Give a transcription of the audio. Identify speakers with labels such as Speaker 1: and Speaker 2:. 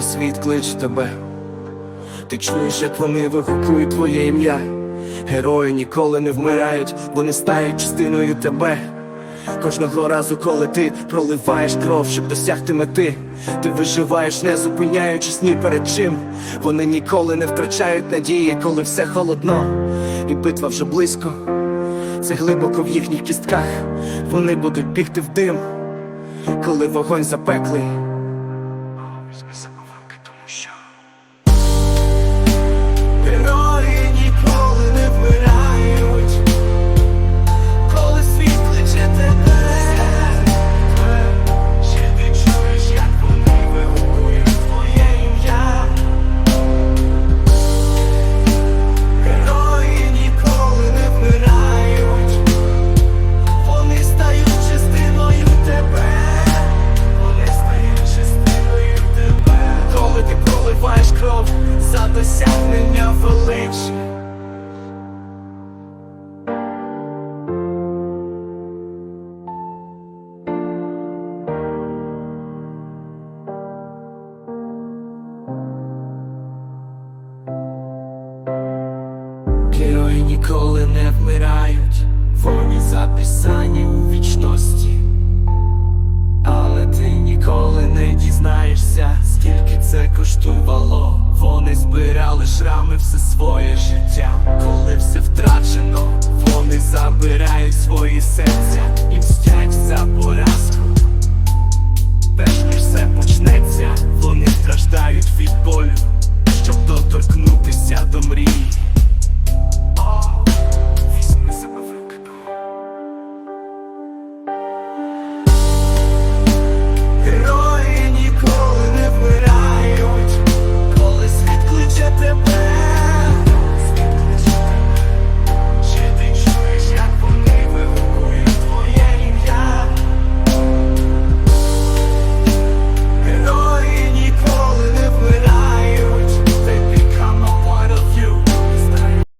Speaker 1: коли світ кличе тебе. Ти чуєш, як вони вигукують твоє ім'я. Герої ніколи не вмирають, вони стають частиною тебе. Кожного разу, коли ти проливаєш кров, щоб досягти мети, ти виживаєш, не зупиняючись ні перед чим. Вони ніколи не втрачають надії, коли все холодно, і битва вже близько. Це глибоко в їхніх кістках. Вони будуть бігти в дим, коли вогонь запеклий. show. Ніколи не вмирають, вони записані у вічності. Але ти ніколи не дізнаєшся, скільки це коштувало. Вони збирали шрами все своє життя. Коли